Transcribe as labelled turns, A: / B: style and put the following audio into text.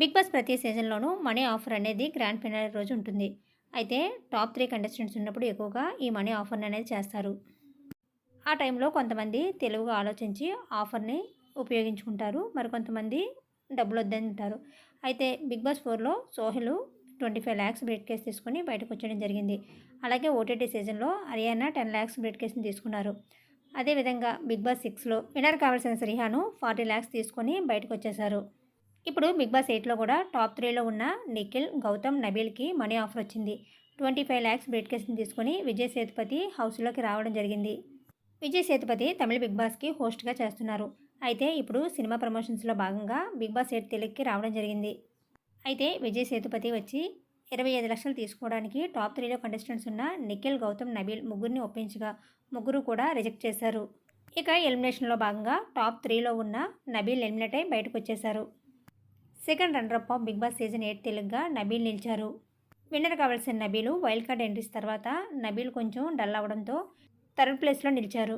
A: Big Boss ప్రతి సీజన్లోనూ money offer అనేది గ్రాండ్ ఫినాలే రోజు ఉంటుంది. అయితే టాప్ త్రీ కంటెస్టెంట్స్ ఉన్నప్పుడు ఎక్కువగా ఈ మనీ ఆఫర్ని అనేది చేస్తారు. ఆ టైంలో కొంతమంది తెలుగుగా ఆలోచించి ఆఫర్ని ఉపయోగించుకుంటారు. మరికొంతమంది డబ్బులు వద్దని ఉంటారు అయితే బిగ్ బాస్ ఫోర్లో Sohel twenty five lakhs briefcase తీసుకుని బయటకు వచ్చేయడం జరిగింది. అలాగే ఓటీటీ సీజన్లో హర్యానా టెన్ ల్యాక్స్ బ్రేడ్ కేస్ని తీసుకున్నారు. అదేవిధంగా బిగ్ బాస్ సిక్స్లో విన్నర్ కావాల్సిన శ్రీహాను ఫార్టీ ల్యాక్స్ తీసుకొని బయటకు వచ్చేశారు. ఇప్పుడు బిగ్ బాస్ ఎయిట్లో కూడా టాప్ త్రీలో ఉన్న నిఖిల్ గౌతమ్ నబీల్కి మనీ ఆఫర్ వచ్చింది. ట్వంటీ ఫైవ్ ల్యాక్స్ బ్రేడ్ కేసుని తీసుకొని విజయ్ సేతుపతి హౌస్లోకి రావడం జరిగింది. విజయ్ సేతుపతి తమిళ బిగ్ బాస్కి హోస్ట్గా చేస్తున్నారు. అయితే ఇప్పుడు సినిమా ప్రమోషన్స్లో భాగంగా బిగ్ బాస్ ఎయిట్ తెలుగుకి రావడం జరిగింది. అయితే విజయ్ సేతుపతి వచ్చి ఇరవై ఐదు లక్షలు తీసుకోవడానికి టాప్ త్రీలో కంటెస్టెంట్స్ ఉన్న నిఖిల్ గౌతమ్ నబీల్ ముగ్గురిని ఒప్పించగా ముగ్గురు కూడా రిజెక్ట్ చేశారు. ఇక ఎలిమినేషన్లో భాగంగా టాప్ త్రీలో ఉన్న నబీల్ ఎలిమినేట్ అయి బయటకు వచ్చేశారు. Second runner up of Bigg Boss season eight తెలుగుగా Nabeel నిలిచారు. విన్నర్ కావాల్సిన నబీలు వైల్డ్ కార్డ్ ఎంట్రీస్ తర్వాత నబీల్ కొంచెం డల్ అవడంతో థర్డ్ ప్లేస్లో నిలిచారు.